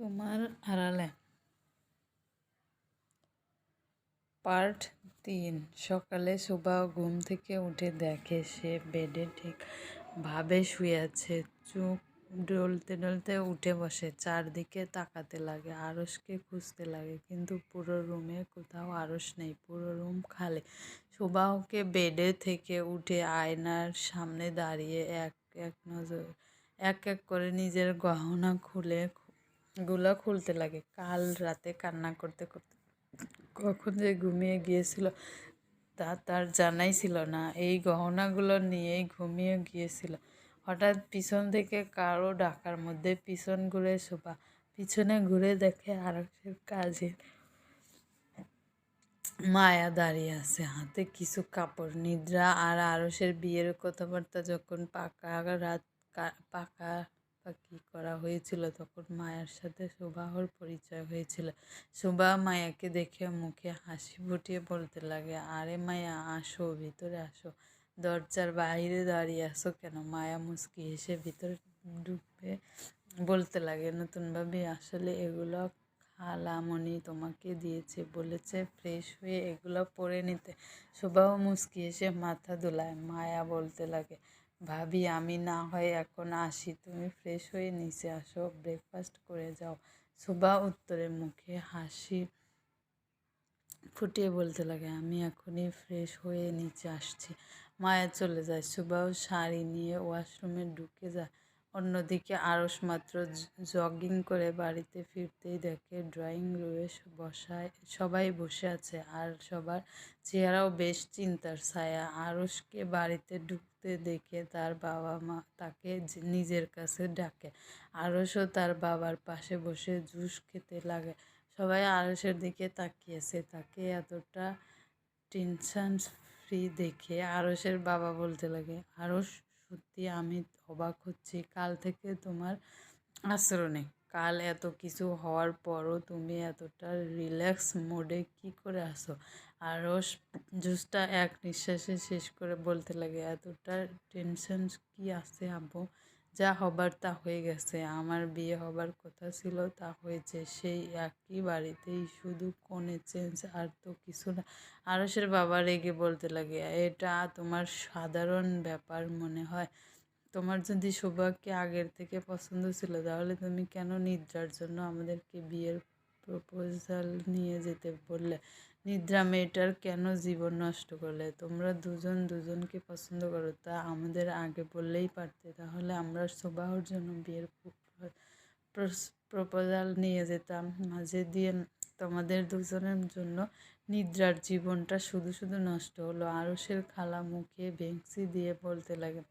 তোমার আড়ালে পার্ট তিন, সকালে সুবা ঘুম থেকে উঠে দেখে সে বেডে ঠিক ভাবে শুয়ে আছে। চোখ ডলতে ডলতে উঠে বসে। চারদিকে তাকাতে লাগে আরসকে খুঁজতে লাগে, কিন্তু পুরো রুমে কোথাও আরস নেই, পুরো রুম খালি। সুবাহকে বেডে থেকে উঠে আয়নার সামনে দাঁড়িয়ে এক এক নজর, এক এক করে নিজের গহনা খুলে গুলা খুলতে লাগে। কাল রাতে কান্না করতে করতে কখন যে ঘুমিয়ে গিয়েছিল তা তার জানাই ছিল না। এই গহনাগুলো নিয়েই ঘুমিয়ে গিয়েছিল। হঠাৎ পিছন থেকে কারও ডাকার মধ্যে পিছন ঘুরে শোভা, পিছনে ঘুরে দেখে আরসের কাজে মায়া দাঁড়িয়ে আছে। হাতে কিছু কাপড়, নিদ্রা আর আরসের বিয়ের কথাবার্তা যখন পাকা রাত পাকা পাকি করা হয়েছিল? তখন মায়ার সাথে সুবাহর পরিচয় হয়েছিল। সুবা মায়াকে দেখে মুখে হাসি ফুটিয়ে বলতে লাগে, আরে মায়া, আসো, ভিতরে আসো। দরজার বাইরে দাঁড়িয়ে আসো কেন? মায়া মুস্কি হেসে ভিতরে ঢুকবে। বলতে লাগে নতুনভাবে আসলে এগুলো খালামণি তোমাকে দিয়েছে, বলেছে ফ্রেশ হয়ে এগুলো পরে নিতে। সুবাহ মুস্কি এসে মাথা দোলায়, মায়া বলতে লাগে ভাবি, আমি না হয় এখন আসি। তুমি ফ্রেশ হয়ে নিচে আসো। ব্রেকফাস্ট করে যাও। সুবা উত্তরের মুখে হাসি ফুটিয়ে বলতে লাগে, আমি এখনই ফ্রেশ হয়ে নিচে আসছি। মায়া চলে যায়। সুবাও শাড়ি নিয়ে ওয়াশরুমে ঢুকে যায়। অন্যদিকে আরস মাত্র জগিং করে বাড়িতে ফিরতেই দেখে ড্রয়িং রুমে বসায় সবাই বসে আছে আর সবার চেহারাও বেশ চিন্তার ছায়া। আরসকে বাড়িতে ঢুকতে দেখে তার বাবা মা তাকে নিজের কাছে ডাকে। আরসও তার বাবার পাশে বসে জুস খেতে লাগে। সবাই আরসের দিকে তাকিয়েছে। তাকে এতটা টেনশন ফ্রি দেখে আরসের বাবা বলতে লাগে আরস সত্যি আমি অবাক হচ্ছি। কাল থেকে তোমার আচরণে কাল এত কিছু হওয়ার পরও তুমি এতটা রিল্যাক্স মোডে কি করে আসো? আরও জুসটা এক নিঃশ্বাসে শেষ করে বলতে লাগে, এতটা টেনশন কি আছে আব্বু? যা হবার তা হয়ে গেছে। আমার বিয়ে হবার কথা ছিল, তা হয়েছে। সেই একই বাড়িতেই শুধু কোণে চেঞ্জ আর তো কিছু না। আরসের বাবা রেগে বলতে লাগে, এটা তোমার সাধারণ ব্যাপার মনে হয়। তোমার যদি সৌভাগ্যকে আগের থেকে পছন্দ ছিল, তাহলে তুমি কেন নিদ্রার জন্য আমাদেরকে বিয়ের প্রপোজাল নিয়ে যেতে বললে? নিদ্রা মেয়েটার কেন জীবন নষ্ট করলে? তোমরা দুজন দুজনকে পছন্দ করো, তা আমাদের আগে বললেই পারতে। তাহলে আমরা সবাহর জন্য বিয়ের প্রপোজাল নিয়ে যেতাম। মাঝে দিয়ে তোমাদের দুজনের জন্য নিদ্রার জীবনটা শুধু শুধু নষ্ট হলো। আরসের খালা মুখে বেঞ্চি দিয়ে বলতে লাগে।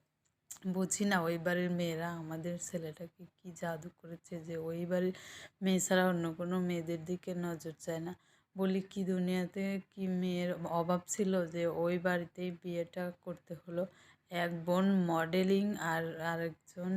বুঝি না ওই বাড়ির মেয়েরা আমাদের ছেলেটাকে কি জাদু করেছে যে ওই বাড়ির মেয়ে ছাড়া অন্য কোনো মেয়েদের দিকে নজর যায় না। বলি, কি দুনিয়াতে কি মেয়ের অভাব ছিল যে ওই বাড়িতেই বিয়েটা করতে হলো? এক বোন মডেলিং আর আরেকজন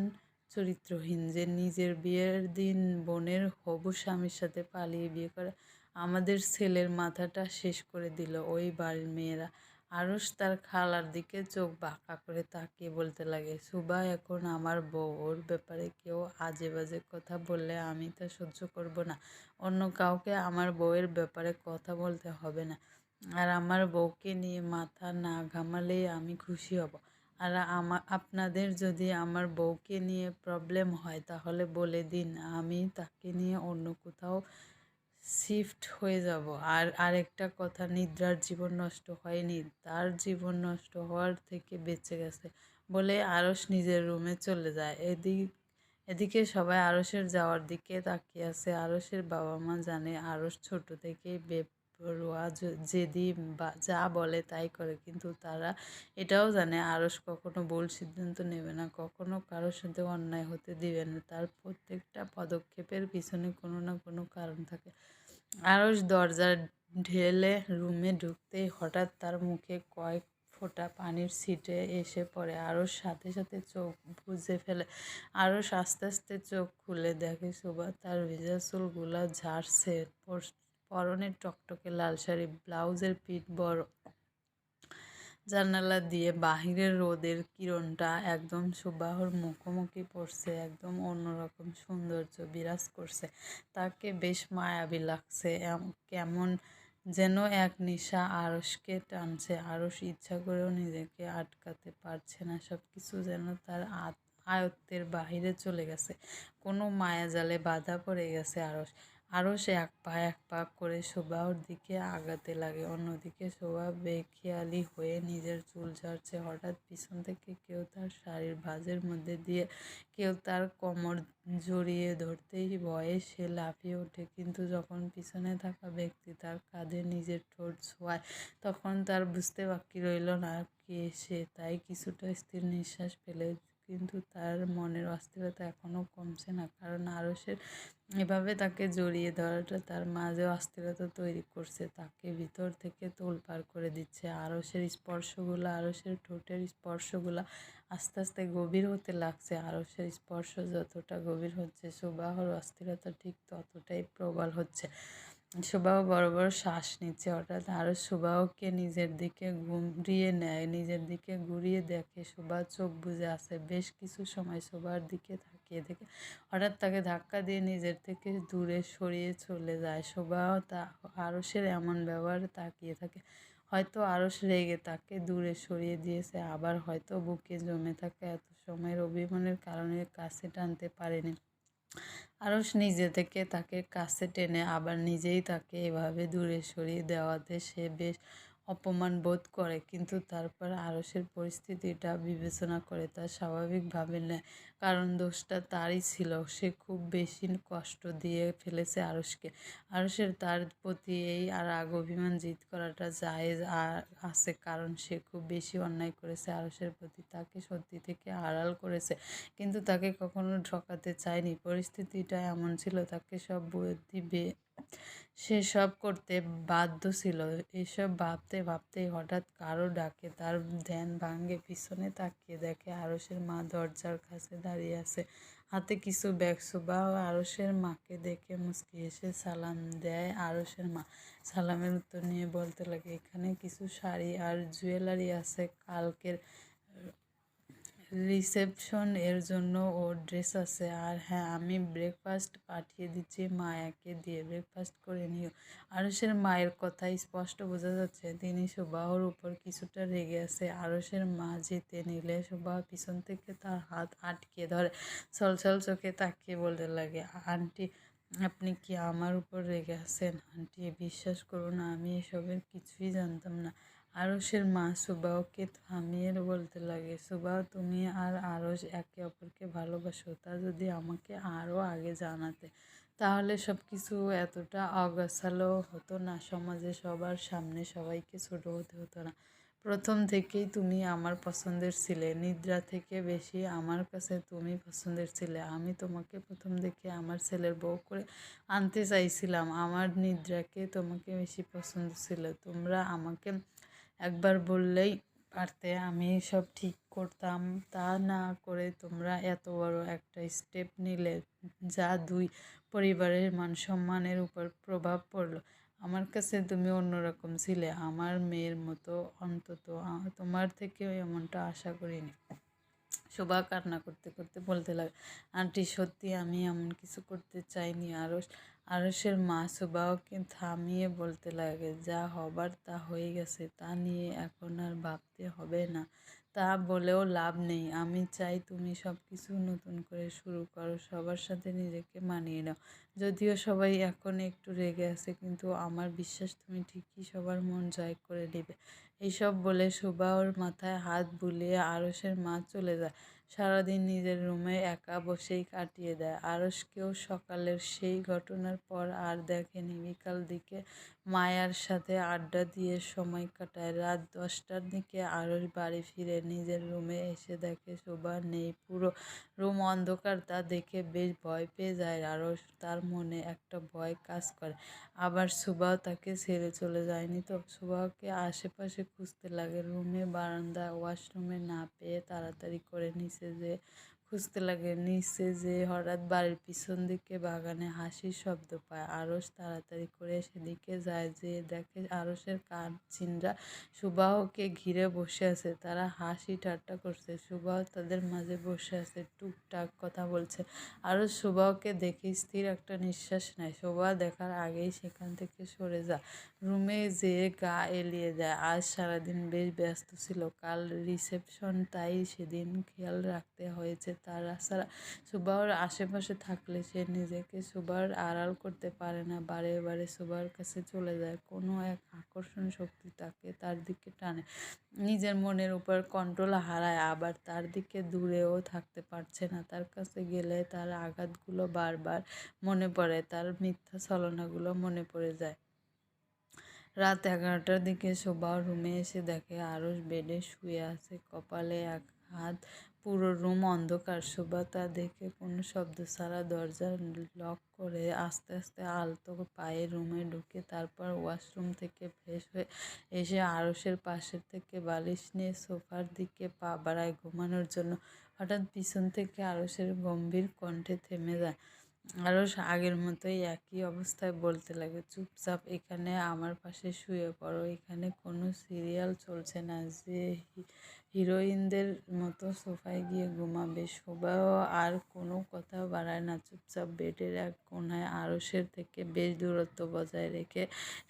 চরিত্রহীন যে নিজের বিয়ের দিন বোনের হবু স্বামীর সাথে পালিয়ে বিয়ে করে। আমাদের ছেলের মাথাটা শেষ করে দিল ওই বাড়ির মেয়েরা। আরস তার খালার দিকে চোখ বাঁকা করে তাকিয়ে বলতে লাগে, সুবা, এখন আমার বউ ওর ব্যাপারে কেউ আজে বাজে কথা বললে আমি তা সহ্য করব না। অন্য কাউকে আমার বউয়ের ব্যাপারে কথা বলতে হবে না। আর আমার বউকে নিয়ে মাথা না ঘামালেই আমি খুশি হব। আর আমার আপনাদের যদি আমার বউকে নিয়ে প্রবলেম হয় তাহলে বলে দিন, আমি তাকে নিয়ে অন্য কোথাও শিফট হয়ে যাব। আর আরেকটা কথা, নিদ্রার জীবন নষ্ট হয়নি, তার জীবন নষ্ট হওয়ার থেকে বেঁচে গেছে বলে আরস নিজের রুমে চলে যায়। এদিক, এদিকে সবাই আরসের যাওয়ার দিকে তাকিয়ে আছে। আরসের বাবা মা জানে আরস ছোট থেকেই বেপরোয়া যেদি যা বলে তাই করে, কিন্তু তারা এটাও জানে আরস কখনো ভুল সিদ্ধান্ত নেবে না, কখনো কারোর সাথে অন্যায় হতে দিবে না। তার প্রত্যেকটা পদক্ষেপের পিছনে কোনো না কোনো কারণ থাকে। আরস দরজা ঢেলে রুমে ঢুকতেই হঠাৎ তার মুখে কয়েক ফোঁটা পানির সিটে এসে পড়ে। আরও সাথে সাথে চোখ বুঝে ফেলে, আরও আস্তে আস্তে চোখ খুলে দেখে সুবা তার ভেজা চুলগুলা ঝাড়ছে। পরনের টকটকে লাল শাড়ি, ব্লাউজের পিঠ বড় জানালা দিয়ে বাহিরের রোদের কিরণটা একদম সুবাহর মুখোমুখি পড়ছে, একদম অন্যরকম সৌন্দর্য বিরাজ করছে। তাকে বেশ মায়াবী লাগছে কেমন যেন এক নিশা আরসকে টানছে আরস ইচ্ছা করেও নিজেকে আটকাতে পারছে না সব কিছু যেন তার আয়ত্তের বাহিরে চলে গেছে। কোনো মায়াজালে বাধা পড়ে গেছে আরস আরও সে এক পা এক পা করে শোভার দিকে আগাতে লাগে। অন্যদিকে শোভা বেখেয়ালি হয়ে নিজের চুল ঝাড়ছে। হঠাৎ পিছন থেকে কেউ তার শাড়ির ভাঁজের মধ্যে দিয়ে কেউ তার কোমর জড়িয়ে ধরতেই ভয়ে সে লাফিয়ে ওঠে। কিন্তু যখন পিছনে থাকা ব্যক্তি তার কাঁধে নিজের ঠোঁট ছোঁয়ায়, তখন তার বুঝতে বাকি রইল না কে সে। তাই কিছুটা স্থির নিঃশ্বাস ফেলে কিন্তু তার মনের অস্থিরতা এখনও কমছে না। কারণ আরসের এভাবে তাকে জড়িয়ে ধরাটা তার মাঝে অস্থিরতা তৈরি করছে। তাকে ভিতর থেকে তোলপাড় করে দিচ্ছে। আরসের স্পর্শগুলো আরসের ঠোঁটের স্পর্শগুলো আস্তে আস্তে গভীর হতে লাগছে। আরসের স্পর্শ যতটা গভীর হচ্ছে, সুবাহর অস্থিরতা ঠিক ততটাই প্রবল হচ্ছে। সুবাহ বড় বড় শ্বাস নিচ্ছে, হঠাৎ আরও সুবাহকে নিজের দিকে ঘুরিয়ে নেয়, নিজের দিকে ঘুরিয়ে দেখে সুবাহ চোখ বুজে আসে, বেশ কিছু সময় সুবাহর দিকে তাকিয়ে দেখে, হঠাৎ তাকে ধাক্কা দিয়ে নিজের থেকে দূরে সরিয়ে চলে যায়, সুবাহ তা আরসের এমন ব্যবহারে তাকিয়ে থাকে, হয়তো আরস রেগে তাকে দূরে সরিয়ে দিয়েছে, আবার হয়তো বুকে জমে থাকা এত সময়ের অভিমানের কারণে কাছে টানতে পারেনি। আরস নিজে থেকে তাকে কাছে টেনে আবার নিজেই তাকে এভাবে দূরে সরিয়ে দেওয়াতে সে বেশ অপমান বোধ করে, কিন্তু তারপর আরসের পরিস্থিতিটা বিবেচনা করে তা স্বাভাবিকভাবে নেয়। কারণ দোষটা তারই ছিল, সে খুব বেশি কষ্ট দিয়ে ফেলেছে আরসকে। আরসের তার প্রতি এই আর রাগ অভিমান জিত করাটা জায়েজ আছে, কারণ সে খুব বেশি অন্যায় করেছে আরসের প্রতি। তাকে সত্যি থেকে আড়াল করেছে, কিন্তু তাকে কখনো ঠকাতে চায়নি। পরিস্থিতিটা এমন ছিল, তাকে সব বুদ্ধি বে সে সব করতে বাধ্য ছিল। এসব ভাবতে ভাবতেই হঠাৎ কারও ডাকে, তার ধ্যান ভাঙ্গে, পিছনে তাকিয়ে দেখে আরসের মা দরজার কাছে দাঁড়িয়ে আছে। হাতে কিছু ব্যাগ সুবাহ আরসের মাকে দেখে মুচকি এসে সালাম দেয় আরসের মা। সালামের উত্তর নিয়ে বলতে লাগে, এখানে কিছু শাড়ি আর জুয়েলারি আছে, কালকের রিসেপশন এর জন্য ওর ড্রেস আছে। আর হ্যাঁ আমি ব্রেকফাস্ট পাঠিয়ে দিচ্ছি, মায়াকে দিয়ে ব্রেকফাস্ট করে নিও। আরসের মায়ের কথাই স্পষ্ট বোঝা যাচ্ছে। তিনি সুবাহর উপর কিছুটা রেগে আছে। আরসের মা যেতে নিলে সুবাহ পিছন থেকে তার হাত আটকে ধরে। ছলছল চোখে তাকিয়ে বলতে লাগে, আন্টি, আপনি কি আমার উপর রেগে আছেন? আন্টি, বিশ্বাস করুন, আমি এসবের কিছুই জানতাম না। আরসের মা সুবাহকে থামিয়ে বলতে লাগে, সুবাহ, তুমি আর আরস একে অপরকে ভালোবাসো, তা যদি আমাকে আরও আগে জানাতে, তাহলে সব কিছু এতটা অগোছালো হতো না, সমাজে সবার সামনে সবাইকে ছোট হতে হতো না। প্রথম থেকেই তুমি আমার পছন্দের ছিলে, নিদ্রা থেকে বেশি আমার কাছে তুমি পছন্দের ছিলে। আমি তোমাকে প্রথম দেখে আমার ছেলের বউ করে আনতে চাইছিলাম, আমার নিদ্রাকে তোমাকে বেশি পছন্দ ছিল। তোমরা আমাকে একবার বললেই পারতে, আমি সব ঠিক করতাম। তা না করে তোমরা এত বড় একটা স্টেপ নিলে, যা দুই পরিবারের মান সম্মানের উপর প্রভাব পড়ল। আমার কাছে তুমি অন্যরকম ছিলে, আমার মেয়ের মতো অন্তত তোমার থেকেও এমনটা আশা করিনি। শোভা কান্না করতে করতে বলতে লাগে আন্টি, সত্যি আমি এমন কিছু করতে চাইনি আরও আরসের মা সুবাহকে থামিয়ে বলতে লাগে, যা হবার তা হয়ে গেছে, তা নিয়ে এখন আর ভাবতে হবে না। তা বলেও লাভ নেই। আমি চাই তুমি সব কিছু নতুন করে শুরু করো, সবার সাথে নিজেকে মানিয়ে নাও। যদিও সবাই এখন একটু রেগে আছে, কিন্তু আমার বিশ্বাস তুমি ঠিকই সবার মন জয় করে নেবে। এইসব বলে সুবাহর মাথায় হাত বুলিয়ে আরসের মা চলে যায়। সারাদিন নিজের রুমে একা বসেই কাটিয়ে দেয়। আরসকেও সকালের সেই ঘটনার পর আর দেখেনি। বিকাল দিকে মায়ার সাথে আড্ডা দিয়ে সময় কাটায়। রাত দশটার দিকে আরস বাড়ি ফিরে নিজের রুমে এসে দেখে শোভা নেই। পুরো রুম অন্ধকার, তা দেখে বেশ ভয় পেয়ে যায় আরস তার মনে একটা ভয় কাজ করে। আবার সুভাও তাকে ছেড়ে চলে যায়নি তো। সুবাকে আশেপাশে খুঁজতে লাগে। রুমে বারান্দা ওয়াশরুমে না পেয়ে তাড়াতাড়ি করে নিচে যে খুঁজতে লাগে। নিচে যে হঠাৎ বাড়ির পিছন দিকে বাগানে হাসির শব্দ পায়। আরস তাড়াতাড়ি করে সেদিকে যায় যে দেখে আরসের কান চিনরা সুবাহকে ঘিরে বসে আছে। তারা হাসি ঠাট্টা করছে। সুবাহ তাদের মাঝে বসে আছে, টুকটাক কথা বলছে। আরও সুবাহকে দেখে স্থির একটা নিঃশ্বাস নেয়। সুবাহ দেখার আগেই সেখান থেকে সরে যায়। রুমে যেয়ে গা এলিয়ে দেয়। আজ সারাদিন বেশ ব্যস্ত ছিল। কাল রিসেপশন তাই সেদিন খেয়াল রাখতে হয়েছে। তাছাড়া সুবাহর আশেপাশে থাকলে সে নিজেকে সুবার আড়াল করতে পারে না। বারে বারে সুবার কাছে চলে যায়। কোনো এক আকর্ষণ শক্তি তাকে তার দিকে টানে। নিজের মনের উপর কন্ট্রোল হারায়। আবার তার দিকে দূরেও থাকতে পারছে না। তার কাছে গেলে তার আঘাতগুলো বারবার মনে পড়ে। তার মিথ্যা ছলনাগুলো মনে পড়ে যায়। রাত এগারোটার দিকে শোভা রুমে এসে দেখে আরস বেডে শুয়ে আছে। কপালে এক হাত পুরো রুম অন্ধকার। শোভা তা দেখে কোনো শব্দ ছাড়া দরজা লক করে আস্তে আস্তে আলতো পায়ে রুমে ঢুকে তারপর ওয়াশরুম থেকে ফ্রেশ হয়ে এসে আড়সের পাশের থেকে বালিশ নিয়ে সোফার দিকে পা বাড়ায় ঘুমানোর জন্য। হঠাৎ পিছন থেকে আড়সের গম্ভীর কণ্ঠে থেমে যায়। আরও আগের মতোই একই অবস্থায় বলতে লাগে, চুপচাপ এখানে আমার পাশে শুয়ে পড়ো। এখানে কোনো সিরিয়াল চলছে না। যে হিরোইনদের মতো সোফায় গিয়ে ঘুমাবে শোভাও আর কোনো কথা বাড়ায় না। চুপচাপ বেডের এক কোনায় আরসের থেকে বেশ দূরত্ব বজায় রেখে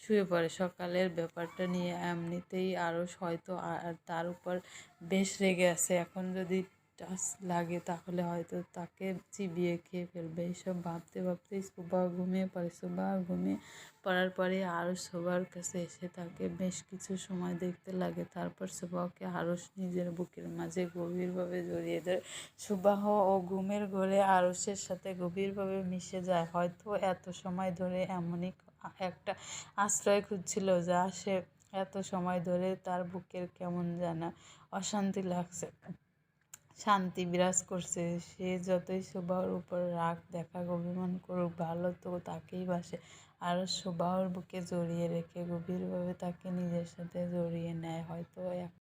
শুয়ে পড়ে। সকালের ব্যাপারটা নিয়ে এমনিতেই আরস হয়তো আর তার উপর বেশ রেগে আছে। এখন যদি টাচ লাগে, তাহলে হয়তো তাকে চিবিয়ে খেয়ে ফেলবে। এইসব ভাবতে ভাবতে সুবা ঘুমিয়ে পড়ে। সুবা ঘুমিয়ে পড়ার পরে আরও সবার কাছে এসে তাকে বেশ কিছু সময় দেখতে লাগে। তারপর সুবাহকে আরস নিজের বুকের মাঝে গভীরভাবে জড়িয়ে ধরে। সুবাহ ও ঘুমের ঘরে আরসের সাথে গভীরভাবে মিশে যায়। হয়তো এত সময় ধরে এমনই একটা আশ্রয় খুঁজছিল যা সে এত সময় ধরে তার বুকের কেমন জানা অশান্তি লাগছে। শান্তি বিরাজ করছে। সে যতই শোভার উপর রাগ দেখা অভিমান করুক, ভালো তো তাকেই বাসে। আর শোভার বুকে জড়িয়ে রেখে গভীরভাবে তাকে নিজের সাথে জড়িয়ে নেয়। হয়তো এক